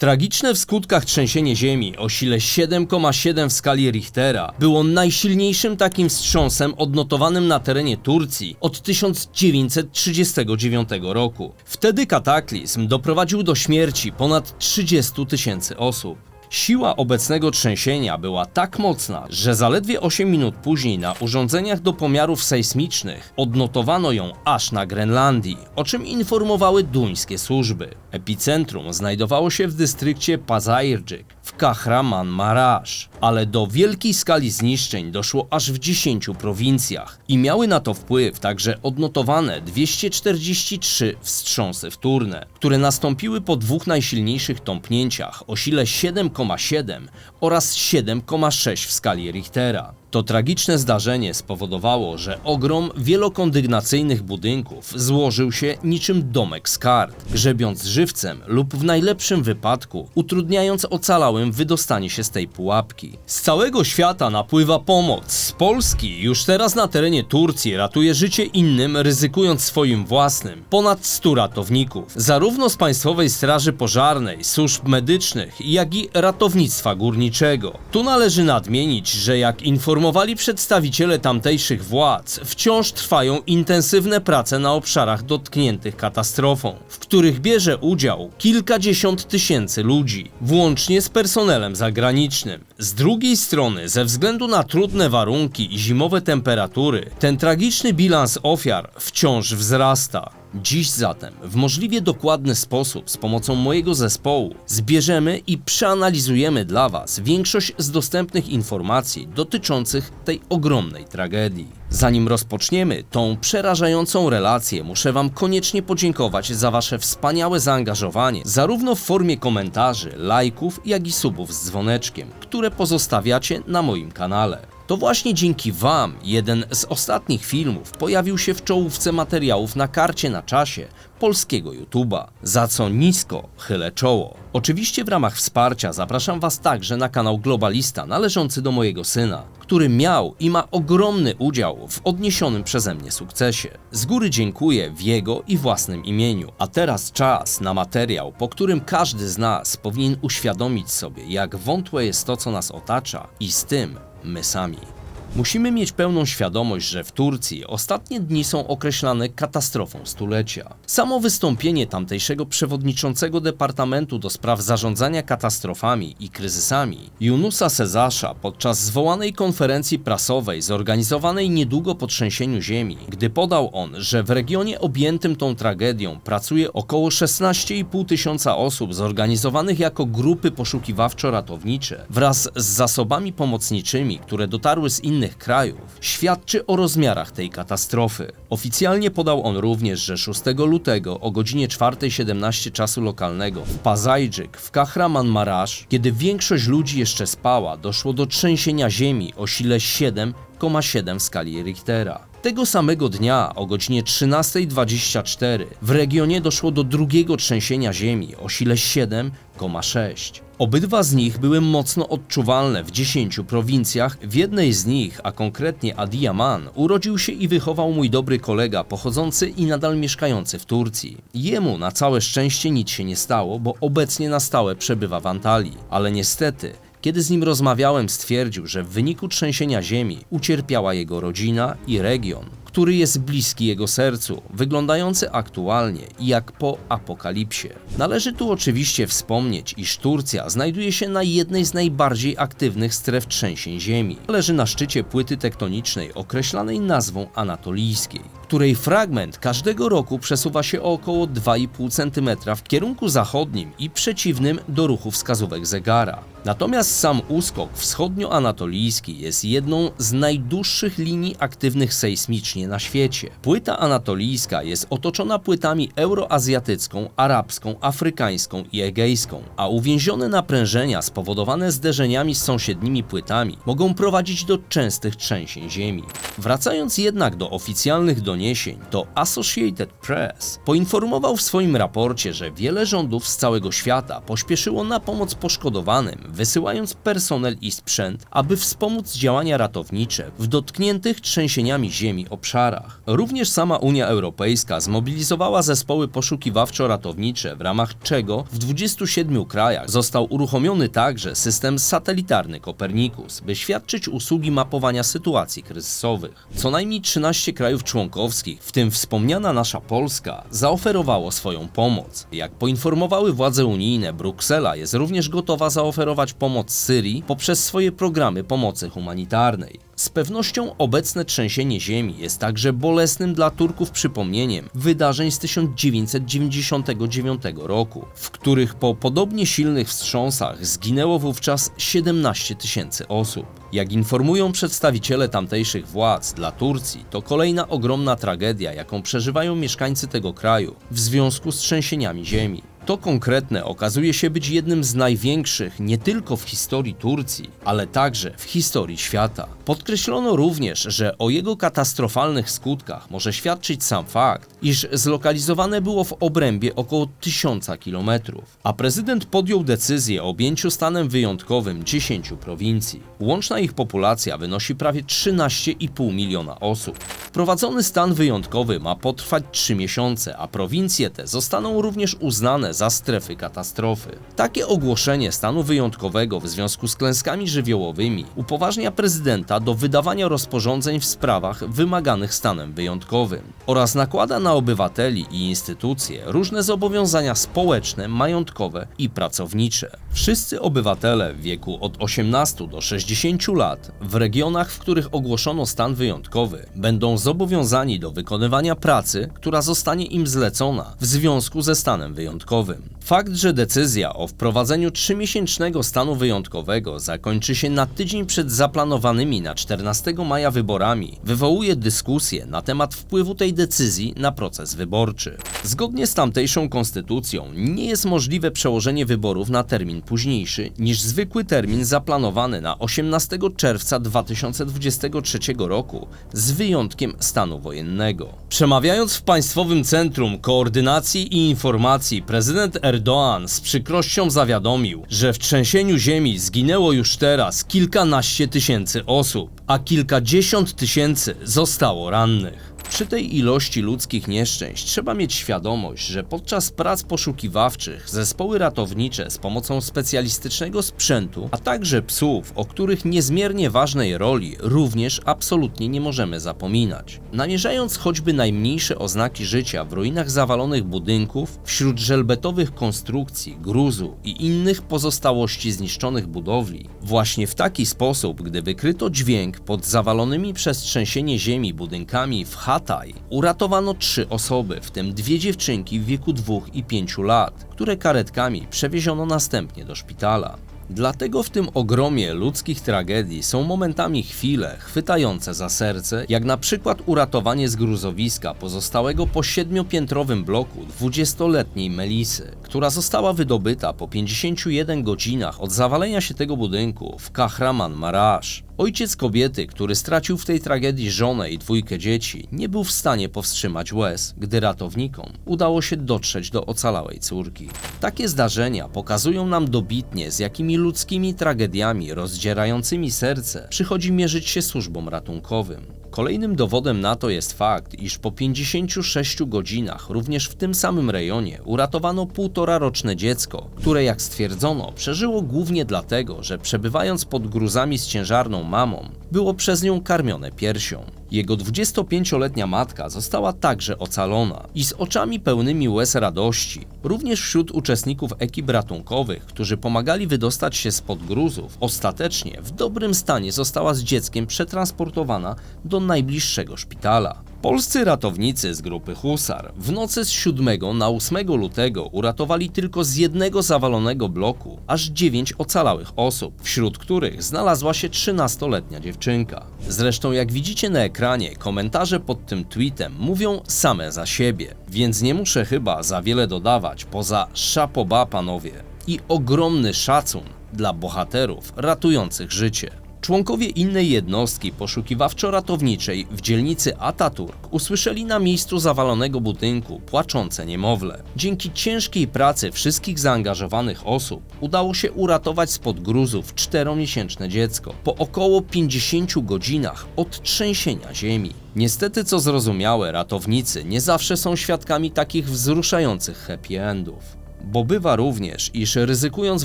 Tragiczne w skutkach trzęsienie ziemi o sile 7,7 w skali Richtera było najsilniejszym takim wstrząsem odnotowanym na terenie Turcji od 1939 roku. Wtedy kataklizm doprowadził do śmierci ponad 30 tysięcy osób. Siła obecnego trzęsienia była tak mocna, że zaledwie 8 minut później na urządzeniach do pomiarów sejsmicznych odnotowano ją aż na Grenlandii, o czym informowały duńskie służby. Epicentrum znajdowało się w dystrykcie Pazajrzyk w Kahramanmaraş, ale do wielkiej skali zniszczeń doszło aż w 10 prowincjach i miały na to wpływ także odnotowane 243 wstrząsy wtórne, które nastąpiły po dwóch najsilniejszych tąpnięciach o sile 7,7 oraz 7,6 w skali Richtera. To tragiczne zdarzenie spowodowało, że ogrom wielokondygnacyjnych budynków złożył się niczym domek z kart, grzebiąc żywcem lub w najlepszym wypadku utrudniając ocalałym wydostanie się z tej pułapki. Z całego świata napływa pomoc. Polski już teraz na terenie Turcji ratuje życie innym, ryzykując swoim własnym. Ponad 100 ratowników, zarówno z Państwowej Straży Pożarnej, służb medycznych, jak i ratownictwa górniczego. Tu należy nadmienić, że jak informowali przedstawiciele tamtejszych władz, wciąż trwają intensywne prace na obszarach dotkniętych katastrofą, w których bierze udział kilkadziesiąt tysięcy ludzi, włącznie z personelem zagranicznym. Z drugiej strony, ze względu na trudne warunki i zimowe temperatury, ten tragiczny bilans ofiar wciąż wzrasta. Dziś zatem, w możliwie dokładny sposób, z pomocą mojego zespołu, zbierzemy i przeanalizujemy dla Was większość z dostępnych informacji dotyczących tej ogromnej tragedii. Zanim rozpoczniemy tą przerażającą relację, muszę Wam koniecznie podziękować za Wasze wspaniałe zaangażowanie, zarówno w formie komentarzy, lajków, jak i subów z dzwoneczkiem, które pozostawiacie na moim kanale. To właśnie dzięki Wam jeden z ostatnich filmów pojawił się w czołówce materiałów na karcie na czasie polskiego YouTube'a, za co nisko chylę czoło. Oczywiście w ramach wsparcia zapraszam Was także na kanał Globalista należący do mojego syna, który miał i ma ogromny udział w odniesionym przeze mnie sukcesie. Z góry dziękuję w jego i własnym imieniu. A teraz czas na materiał, po którym każdy z nas powinien uświadomić sobie, jak wątłe jest to, co nas otacza i z tym my sami. Musimy mieć pełną świadomość, że w Turcji ostatnie dni są określane katastrofą stulecia. Samo wystąpienie tamtejszego przewodniczącego Departamentu do spraw zarządzania katastrofami i kryzysami, Yunusa Sezasza, podczas zwołanej konferencji prasowej zorganizowanej niedługo po trzęsieniu ziemi, gdy podał on, że w regionie objętym tą tragedią pracuje około 16,5 tysiąca osób zorganizowanych jako grupy poszukiwawczo-ratownicze wraz z zasobami pomocniczymi, które dotarły z innych innych krajów świadczy o rozmiarach tej katastrofy. Oficjalnie podał on również, że 6 lutego o godzinie 4.17 czasu lokalnego w Pazajczyk w Kahramanmaraş, kiedy większość ludzi jeszcze spała, doszło do trzęsienia ziemi o sile 7,7 w skali Richtera. Tego samego dnia o godzinie 13.24 w regionie doszło do drugiego trzęsienia ziemi o sile 7,6. Obydwa z nich były mocno odczuwalne w 10 prowincjach. W jednej z nich, a konkretnie Adiyaman, urodził się i wychował mój dobry kolega pochodzący i nadal mieszkający w Turcji. Jemu na całe szczęście nic się nie stało, bo obecnie na stałe przebywa w Antalii. Ale niestety, kiedy z nim rozmawiałem, stwierdził, że w wyniku trzęsienia ziemi ucierpiała jego rodzina i region który jest bliski jego sercu, wyglądający aktualnie jak po apokalipsie. Należy tu oczywiście wspomnieć, iż Turcja znajduje się na jednej z najbardziej aktywnych stref trzęsień ziemi. Leży na szczycie płyty tektonicznej określanej nazwą anatolijskiej, której fragment każdego roku przesuwa się o około 2,5 cm w kierunku zachodnim i przeciwnym do ruchu wskazówek zegara. Natomiast sam uskok wschodnioanatolijski jest jedną z najdłuższych linii aktywnych sejsmicznie na świecie. Płyta anatolijska jest otoczona płytami euroazjatycką, arabską, afrykańską i egejską, a uwięzione naprężenia spowodowane zderzeniami z sąsiednimi płytami mogą prowadzić do częstych trzęsień ziemi. Wracając jednak do oficjalnych doniesień, doniesień, to Associated Press poinformował w swoim raporcie, że wiele rządów z całego świata pośpieszyło na pomoc poszkodowanym, wysyłając personel i sprzęt, aby wspomóc działania ratownicze w dotkniętych trzęsieniami ziemi obszarach. Również sama Unia Europejska zmobilizowała zespoły poszukiwawczo-ratownicze, w ramach czego w 27 krajach został uruchomiony także system satelitarny Copernicus, by świadczyć usługi mapowania sytuacji kryzysowych. Co najmniej 13 krajów członkowskich, w tym wspomniana nasza Polska, zaoferowało swoją pomoc. Jak poinformowały władze unijne, Bruksela jest również gotowa zaoferować pomoc Syrii poprzez swoje programy pomocy humanitarnej. Z pewnością obecne trzęsienie ziemi jest także bolesnym dla Turków przypomnieniem wydarzeń z 1999 roku, w których po podobnie silnych wstrząsach zginęło wówczas 17 tysięcy osób. Jak informują przedstawiciele tamtejszych władz, dla Turcji to kolejna ogromna tragedia, jaką przeżywają mieszkańcy tego kraju w związku z trzęsieniami ziemi. To konkretne okazuje się być jednym z największych nie tylko w historii Turcji, ale także w historii świata. Podkreślono również, że o jego katastrofalnych skutkach może świadczyć sam fakt, iż zlokalizowane było w obrębie około 1000 kilometrów, a prezydent podjął decyzję o objęciu stanem wyjątkowym 10 prowincji. Łączna ich populacja wynosi prawie 13,5 miliona osób. Wprowadzony stan wyjątkowy ma potrwać 3 miesiące, a prowincje te zostaną również uznane za strefy katastrofy. Takie ogłoszenie stanu wyjątkowego w związku z klęskami żywiołowymi upoważnia prezydenta do wydawania rozporządzeń w sprawach wymaganych stanem wyjątkowym oraz nakłada na obywateli i instytucje różne zobowiązania społeczne, majątkowe i pracownicze. Wszyscy obywatele w wieku od 18 do 60 lat w regionach, w których ogłoszono stan wyjątkowy, będą zobowiązani do wykonywania pracy, która zostanie im zlecona w związku ze stanem wyjątkowym. Kelvin. Fakt, że decyzja o wprowadzeniu trzymiesięcznego stanu wyjątkowego zakończy się na tydzień przed zaplanowanymi na 14 maja wyborami, wywołuje dyskusję na temat wpływu tej decyzji na proces wyborczy. Zgodnie z tamtejszą konstytucją nie jest możliwe przełożenie wyborów na termin późniejszy niż zwykły termin zaplanowany na 18 czerwca 2023 roku z wyjątkiem stanu wojennego. Przemawiając w Państwowym Centrum Koordynacji i Informacji prezydent Erdoğan z przykrością zawiadomił, że w trzęsieniu ziemi zginęło już teraz kilkanaście tysięcy osób, a kilkadziesiąt tysięcy zostało rannych. Przy tej ilości ludzkich nieszczęść trzeba mieć świadomość, że podczas prac poszukiwawczych zespoły ratownicze z pomocą specjalistycznego sprzętu, a także psów, o których niezmiernie ważnej roli również absolutnie nie możemy zapominać. Namierzając choćby najmniejsze oznaki życia w ruinach zawalonych budynków, wśród żelbetowych konstrukcji, gruzu i innych pozostałości zniszczonych budowli, właśnie w taki sposób, gdy wykryto dźwięk pod zawalonymi przez trzęsienie ziemi budynkami w Hatay uratowano trzy osoby, w tym dwie dziewczynki w wieku 2 i 5 lat, które karetkami przewieziono następnie do szpitala. Dlatego w tym ogromie ludzkich tragedii są momentami chwile chwytające za serce, jak na przykład uratowanie z gruzowiska pozostałego po siedmiopiętrowym bloku 20-letniej Melisy, która została wydobyta po 51 godzinach od zawalenia się tego budynku w Kahraman Maraş. Ojciec kobiety, który stracił w tej tragedii żonę i dwójkę dzieci, nie był w stanie powstrzymać łez, gdy ratownikom udało się dotrzeć do ocalałej córki. Takie zdarzenia pokazują nam dobitnie, z jakimi ludzkimi tragediami rozdzierającymi serce przychodzi mierzyć się służbom ratunkowym. Kolejnym dowodem na to jest fakt, iż po 56 godzinach również w tym samym rejonie uratowano półtora roczne dziecko, które jak stwierdzono przeżyło głównie dlatego, że przebywając pod gruzami z ciężarną mamą, było przez nią karmione piersią. Jego 25-letnia matka została także ocalona i z oczami pełnymi łez radości, również wśród uczestników ekip ratunkowych, którzy pomagali wydostać się spod gruzów, ostatecznie w dobrym stanie została z dzieckiem przetransportowana do najbliższego szpitala. Polscy ratownicy z grupy Husar w nocy z 7 na 8 lutego uratowali tylko z jednego zawalonego bloku aż 9 ocalałych osób, wśród których znalazła się 13-letnia dziewczynka. Zresztą jak widzicie na ekranie, komentarze pod tym tweetem mówią same za siebie, więc nie muszę chyba za wiele dodawać poza szapoba panowie i ogromny szacun dla bohaterów ratujących życie. Członkowie innej jednostki poszukiwawczo-ratowniczej w dzielnicy Ataturk usłyszeli na miejscu zawalonego budynku płaczące niemowlę. Dzięki ciężkiej pracy wszystkich zaangażowanych osób udało się uratować spod gruzów czteromiesięczne dziecko po około 50 godzinach od trzęsienia ziemi. Niestety, co zrozumiałe, ratownicy nie zawsze są świadkami takich wzruszających happy endów. Bo bywa również, iż ryzykując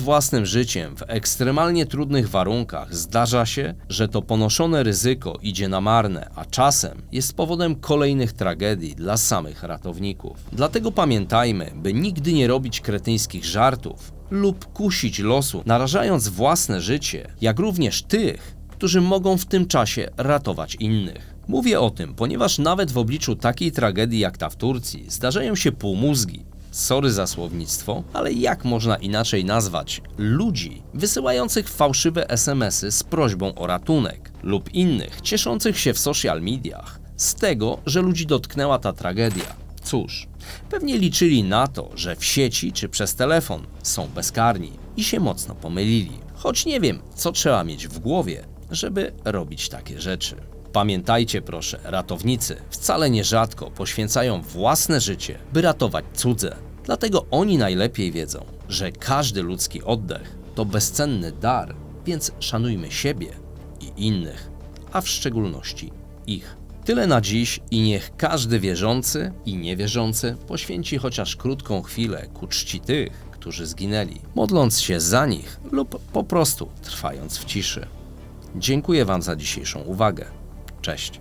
własnym życiem w ekstremalnie trudnych warunkach, zdarza się, że to ponoszone ryzyko idzie na marne, a czasem jest powodem kolejnych tragedii dla samych ratowników. Dlatego pamiętajmy, by nigdy nie robić kretyńskich żartów lub kusić losu, narażając własne życie, jak również tych, którzy mogą w tym czasie ratować innych. Mówię o tym, ponieważ nawet w obliczu takiej tragedii jak ta w Turcji zdarzają się półmózgi, sorry za słownictwo, ale jak można inaczej nazwać ludzi wysyłających fałszywe SMS-y z prośbą o ratunek lub innych cieszących się w social mediach z tego, że ludzi dotknęła ta tragedia. Cóż, pewnie liczyli na to, że w sieci czy przez telefon są bezkarni i się mocno pomylili. Choć nie wiem, co trzeba mieć w głowie, żeby robić takie rzeczy. Pamiętajcie proszę, ratownicy wcale nierzadko poświęcają własne życie, by ratować cudze. Dlatego oni najlepiej wiedzą, że każdy ludzki oddech to bezcenny dar, więc szanujmy siebie i innych, a w szczególności ich. Tyle na dziś i niech każdy wierzący i niewierzący poświęci chociaż krótką chwilę ku czci tych, którzy zginęli, modląc się za nich lub po prostu trwając w ciszy. Dziękuję Wam za dzisiejszą uwagę. Cześć.